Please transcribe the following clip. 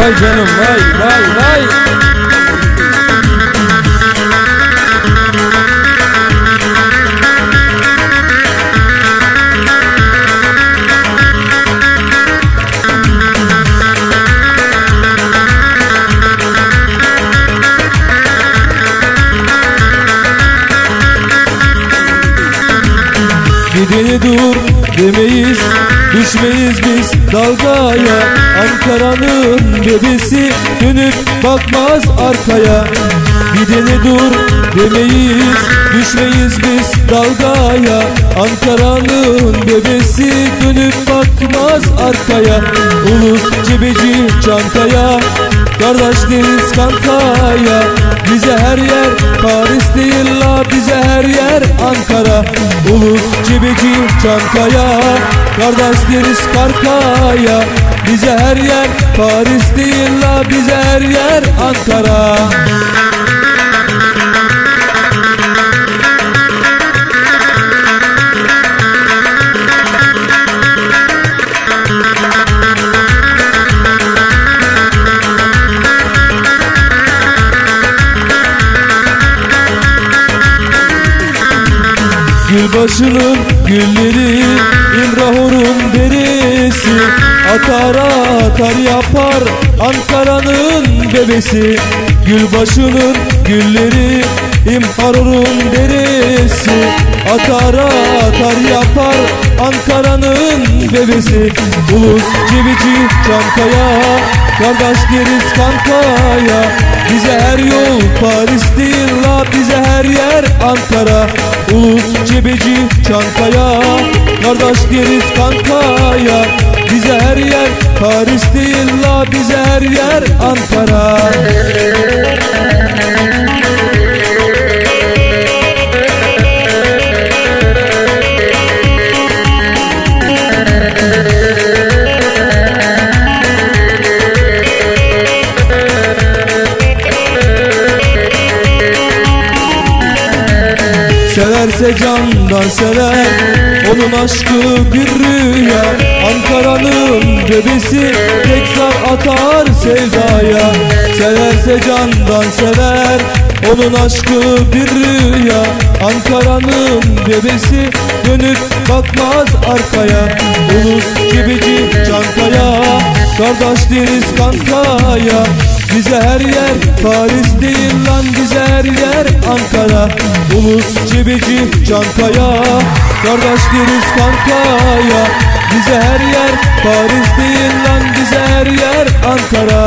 Vay canım vay vay vay. Gideni dur demeyiz Düşmeyiz biz dalgaya. Ankara'nın bebesi Dönüp bakmaz arkaya. Gideni dur demeyiz Düşmeyiz biz dalgaya. Ankara'nın bebesi Dönüp bakmaz arkaya. Ulus cebeci çantaya Kardeş deniz kankaya. Bize her yer Paris değil la bize her yer Ankara. Ulus cebeci çantaya Kardeş deniz karkaya Bize her yer Paris değil la bize her yer Ankara. Gülbaşının gülleri İmrahur'un derisi Atar atar yapar Ankara'nın bebesi. Gülbaşının gülleri İmrahur'un derisi Atar atar yapar Ankara'nın bebesi. Ulus cebici çantaya Kardeş deriz kankaya. Bize her yol Paris değil la bize her yer Ankara. Ulus cebeci çantaya Kardeş deriz kankaya Bize her yer Paris değil la bize her yer Ankara Severse candan sever Onun aşkı bir rüya. Ankara'nın bebesi Tek zar atar sevdaya. Severse candan sever Onun aşkı bir rüya. Ankara'nın bebesi Dönüp bakmaz arkaya. Ulus cebeci çantaya Kardeş deniz kankaya Bize her yer Paris değil lan bize her yer Ankara Ulus cebeci çantaya Kardeş deriz kankaya. Bize her yer Paris değil lan bize her yer Ankara